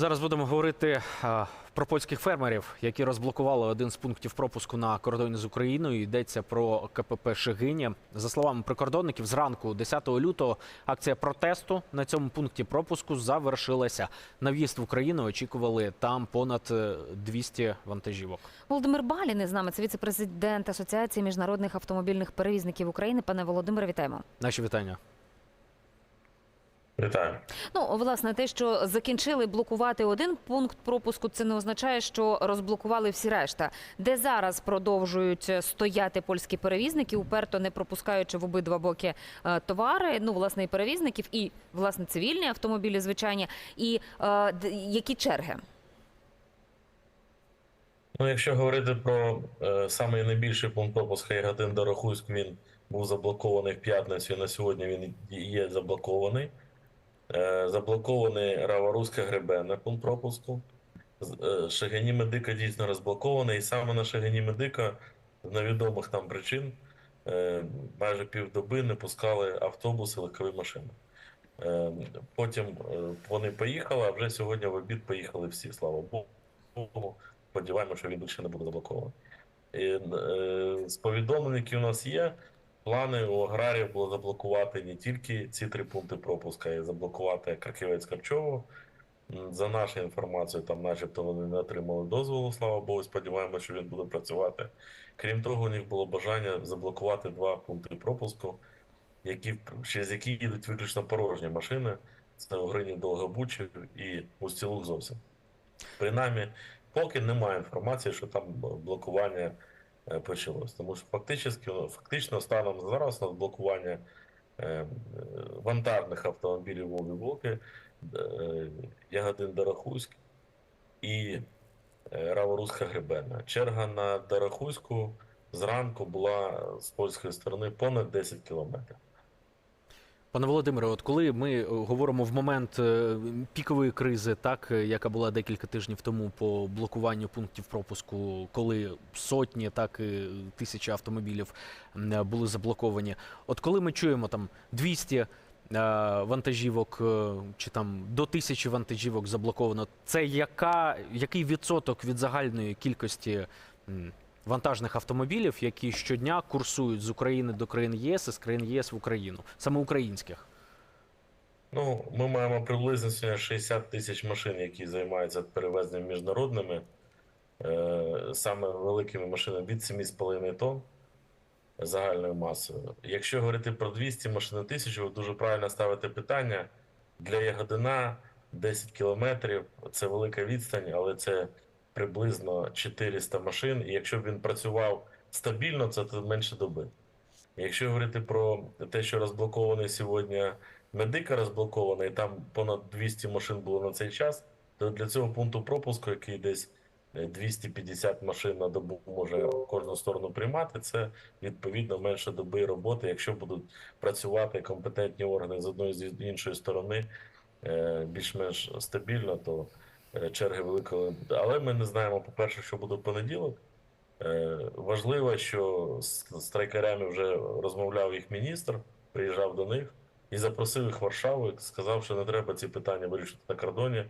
Зараз будемо говорити про польських фермерів, які розблокували один з пунктів пропуску на кордоні з Україною. Йдеться про КПП Шегині. За словами прикордонників, зранку 10 лютого акція протесту на цьому пункті пропуску завершилася. На в'їзд в Україну очікували там понад е, 200 вантажівок. Володимир Балін із нами, це віце-президент Асоціації міжнародних автомобільних перевізників України. Пане Володимире, вітаємо. Наші вітання. Вітаю. Ну, власне, те, що закінчили блокувати один пункт пропуску, це не означає, що розблокували всі решта. Де зараз продовжують стояти польські перевізники, уперто не пропускаючи в обидва боки е, товари. Ну, власне, і перевізників, і власне цивільні автомобілі, звичайні. І е, які черги? Ну, якщо говорити про е, саме найбільший пункт пропуска Ягодин до Рахуйськ, він був заблокований в п'ятницю. і На сьогодні він є заблокований. Е, заблокований Раворуська Гребенна пункт пропуску. Е, Шагині Медика дійсно розблокований, і саме на Шагині Медика з невідомих там причин е, майже півдоби не пускали автобуси, легкові машини. Потім вони поїхали, а вже сьогодні в обід поїхали всі, слава Богу. Сподіваємося, що він більше не буде заблокований. І, з повідомлень, які у нас є, плани у аграріїв було заблокувати не тільки ці три пункти пропуска, й заблокувати Краківець Карчово. За нашою інформацією, там, начебто, вони не отримали дозволу, слава Богу. Сподіваємося, що він буде працювати. Крім того, у них було бажання заблокувати два пункти пропуску, які, через які їдуть виключно порожні машини. Це Угрині Довгобучів і Устілук зовсім. Принаймні, поки немає інформації, що там блокування почалось. Тому що фактично, фактично станом зараз на блокування е, е, вантажних автомобілів Волги блоки е, Ягодин Дарахуськ і е, Раворуська Гребенна. Черга на Дарахуську зранку була з польської сторони понад 10 кілометрів. Пане Володимире, от коли ми е, говоримо в момент е, пікової кризи, так е, яка була декілька тижнів тому по блокуванню пунктів пропуску, коли сотні, так і тисячі автомобілів були заблоковані. От коли ми чуємо там 200 е, вантажівок чи там до тисячі вантажівок заблоковано, це яка який відсоток від загальної кількості? Вантажних автомобілів, які щодня курсують з України до країн ЄС і з країн ЄС в Україну, саме українських. Ну, ми маємо приблизно сьогодні 60 тисяч машин, які займаються перевезенням міжнародними, е, саме великими машинами від 7,5 тонн загальною масою. Якщо говорити про 200 машин тисячу, ви дуже правильно ставите питання. Для Ягодина 10 кілометрів це велика відстань, але це приблизно 400 машин. І якщо б він працював стабільно, це менше доби. Якщо говорити про те, що розблокований сьогодні медика розблокований, там понад 200 машин було на цей час, то для цього пункту пропуску, який десь е, 250 машин на добу може кожну сторону приймати, це відповідно менше доби роботи. Якщо будуть працювати компетентні органи з одної з іншої сторони е, більш-менш стабільно, то е, черги великої. Але ми не знаємо, по-перше, що буде в понеділок. Е, Важливо, що з страйкарями вже розмовляв їх міністр, приїжджав до них і запросив їх в Варшаву, сказав, що не треба ці питання вирішити на кордоні.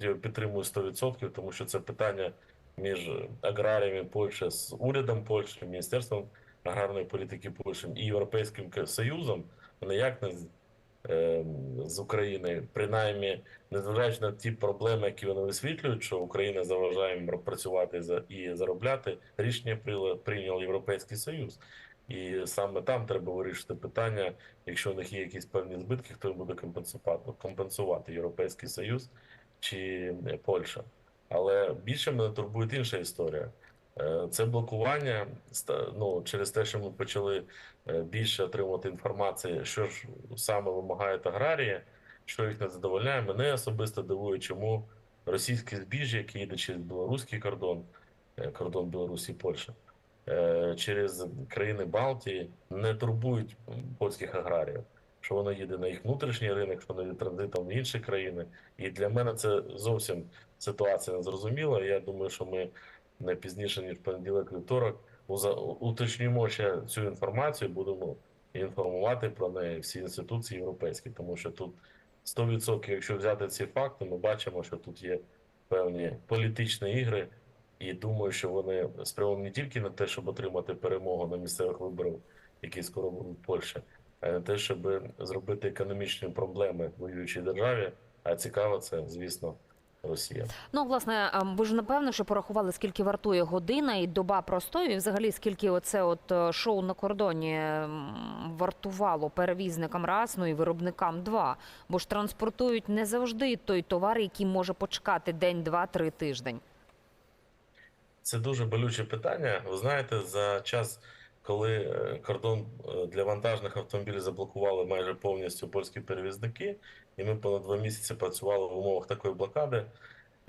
Я підтримую 100%, тому що це питання між аграріями Польщі з урядом Польщі, Міністерством аграрної політики Польщі і Європейським Союзом, ніяк не з, е, України, принаймні, незважаючи на ті проблеми, які вони висвітлюють, що Україна заважає працювати і заробляти, рішення прийняв, Європейський Союз. І саме там треба вирішити питання, якщо у них є якісь певні збитки, хто їм буде компенсувати, компенсувати Європейський Союз чи Польща. Але більше мене турбує інша історія. Е, Це блокування ну, через те, що ми почали е, більше отримувати інформації, що ж саме вимагають аграрії, що їх не задовольняє. Мене особисто дивує, чому російське збіжжя, яке їде через білоруський кордон, е, кордон Білорусі і Польщі, е, через країни Балтії не турбують польських аграріїв. Що воно їде на їх внутрішній ринок, що воно йде транзитом в інші країни. І для мене це зовсім ситуація незрозуміла. Я думаю, що ми не пізніше, ніж понеділок вівторок, уточнимо ще цю інформацію, будемо інформувати про неї всі інституції європейські, тому що тут 100%, якщо взяти ці факти, ми бачимо, що тут є певні політичні ігри, і думаю, що вони спрямовані не тільки на те, щоб отримати перемогу на місцевих виборах, які скоро будуть в Польщі, а на те, щоб зробити економічні проблеми воюючій державі. А цікаво це, звісно, Росія. Ну, власне, ви ж напевно, що порахували, скільки вартує година і доба простою, і взагалі скільки оце от е, шоу на кордоні вартувало перевізникам раз, ну і виробникам два. Бо ж транспортують не завжди той товар, який може почекати день, два, три тиждень. Це дуже болюче питання. Ви знаєте, за час, коли е, кордон е, для вантажних автомобілів заблокували майже повністю польські перевізники, і ми понад два місяці працювали в умовах такої блокади.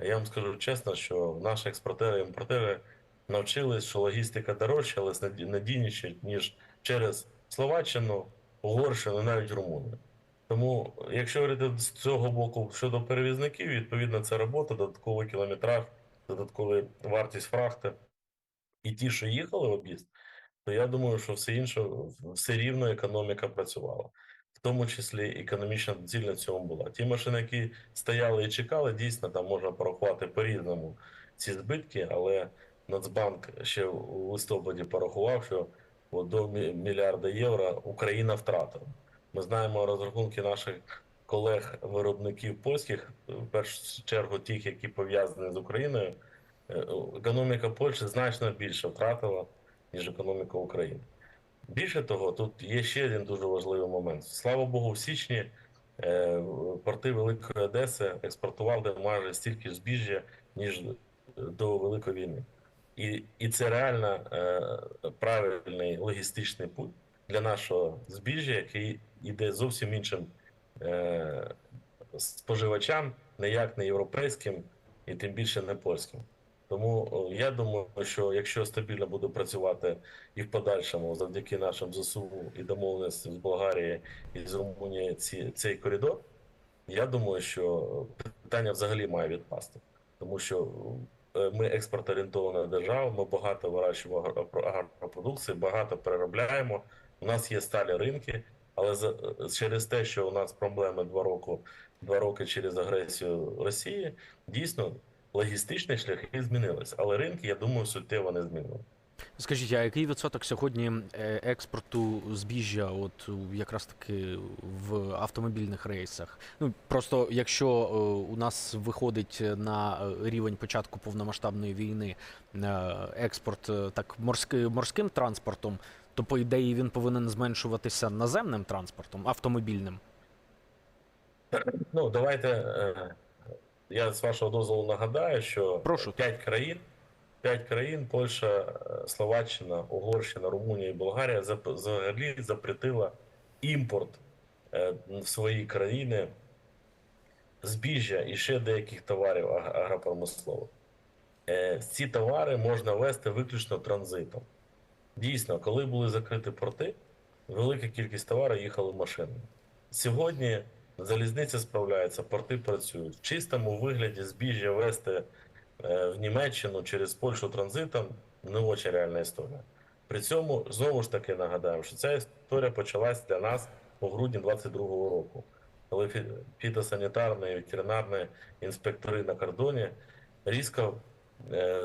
Я вам скажу чесно, що наші експортери і імпортери навчились, що логістика дорожча, але наді- надійніше, ніж через Словаччину, Угорщину, навіть Румунію. Тому, якщо говорити з цього боку щодо перевізників, відповідно, це робота, додатковий кілометраж, додаткова вартість фрахти. І ті, що їхали в об'їзд, то я думаю, що все інше, все рівно економіка працювала. В тому числі економічна ціль на цьому була. Ті машини, які стояли і чекали, дійсно там можна порахувати по-різному ці збитки, але Нацбанк ще у листопаді порахував, що до мільярда євро Україна втратила. Ми знаємо розрахунки наших колег-виробників польських, в першу чергу тих, які пов'язані з Україною. Е, Економіка Польщі значно більше втратила, ніж економіка України. Більше того, тут є ще один дуже важливий момент. Слава Богу, в січні е, порти Великої Одеси експортували майже стільки збіжжя, ніж до Великої війни. І, і це реально е, правильний логістичний путь для нашого збіжжя, який йде зовсім іншим е, споживачам, не як не європейським і тим більше не польським. Тому я думаю, що якщо стабільно буде працювати і в подальшому, завдяки нашим ЗСУ і домовленостям з Болгарії і з Румунії ці, цей коридор, я думаю, що питання взагалі має відпасти, тому що е, ми експорт-орієнтована держава, ми багато вирощуємо агро- агропродукції, багато переробляємо. У нас є сталі ринки, але через те, що у нас проблеми два роки, два роки через агресію Росії, дійсно логістичні шляхи змінились. Але ринки, я думаю, суттєво не змінили. Скажіть, а який відсоток сьогодні е, експорту збіжжя, от якраз таки в автомобільних рейсах? Ну просто якщо е, у нас виходить на е, рівень початку повномасштабної війни експорт так морськи, морським транспортом, то по ідеї він повинен зменшуватися наземним транспортом, автомобільним. Ну, давайте я з вашого дозволу нагадаю, що Прошу. п'ять країн, п'ять країн Польща, е, Словаччина, Угорщина, Румунія і Болгарія взагалі запретила імпорт е, в свої країни збіжжя і ще деяких товарів агропромислових. Е, Ці товари можна вести виключно транзитом. Дійсно, коли були закриті порти, велика кількість товарів їхали машинами. Сьогодні залізниця справляється, порти працюють. В чистому вигляді збіжжя вести е, в Німеччину через Польщу транзитом не дуже реальна історія. При цьому знову ж таки нагадаємо, що ця історія почалась для нас у грудні 22-го року, коли фі- фітосанітарні і ветеринарні інспектори на кордоні різко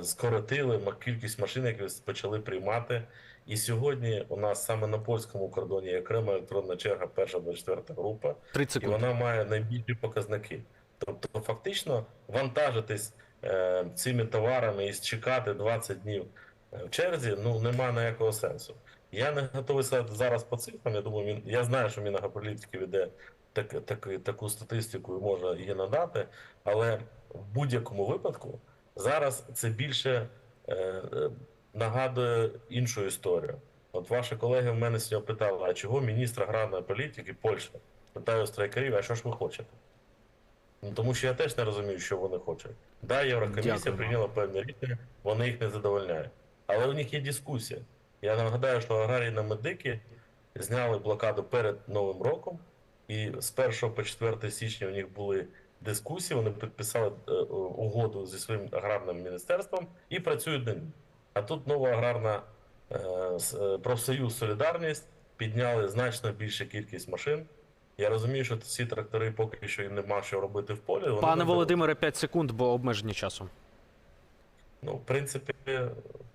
скоротили кількість машин, які почали приймати. І сьогодні у нас саме на польському кордоні є окрема електронна черга, перша 24 група, 30 і вона має найбільші показники. Тобто, фактично, вантажитись е, цими товарами і чекати 20 днів е, в черзі, ну нема ніякого сенсу. Я не готовий зараз по цифрам. Я думаю, я знаю, що Мінагрополітики веде так, так, таку статистику і може її надати, але в будь-якому випадку зараз це більше е, е, нагадує іншу історію. От ваші колеги в мене сьогодні питали, а чого міністр аграрної політики Польща? Питаю страйкарів, а що ж ви хочете? Ну, тому що я теж не розумію, що вони хочуть. Да, Єврокомісія Дякую. прийняла певні рішення, вони їх не задовольняють. Але у них є дискусія. Я нагадаю, що аграрії на медики зняли блокаду перед Новим роком, і з 1 по 4 січня у них були дискусії, вони підписали е, угоду зі своїм аграрним міністерством і працюють ній. А тут нова аграрна е, е, профсоюз Солідарність підняли значно більшу кількість машин Я розумію, що ці трактори поки що і нема що робити в полі. вони Пане Володимире, 5 секунд, бо обмеження часу. Ну, в принципі,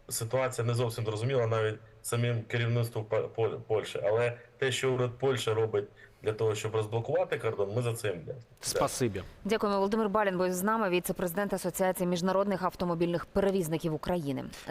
ситуація не зовсім зрозуміла навіть самим керівництвом По- Польщі. Але те, що уряд Польщі робить для того, щоб розблокувати кордон, ми за цим. Спасибі. Дякуємо, Володимир Балін був з нами, віце-президент Асоціації міжнародних автомобільних перевізників України.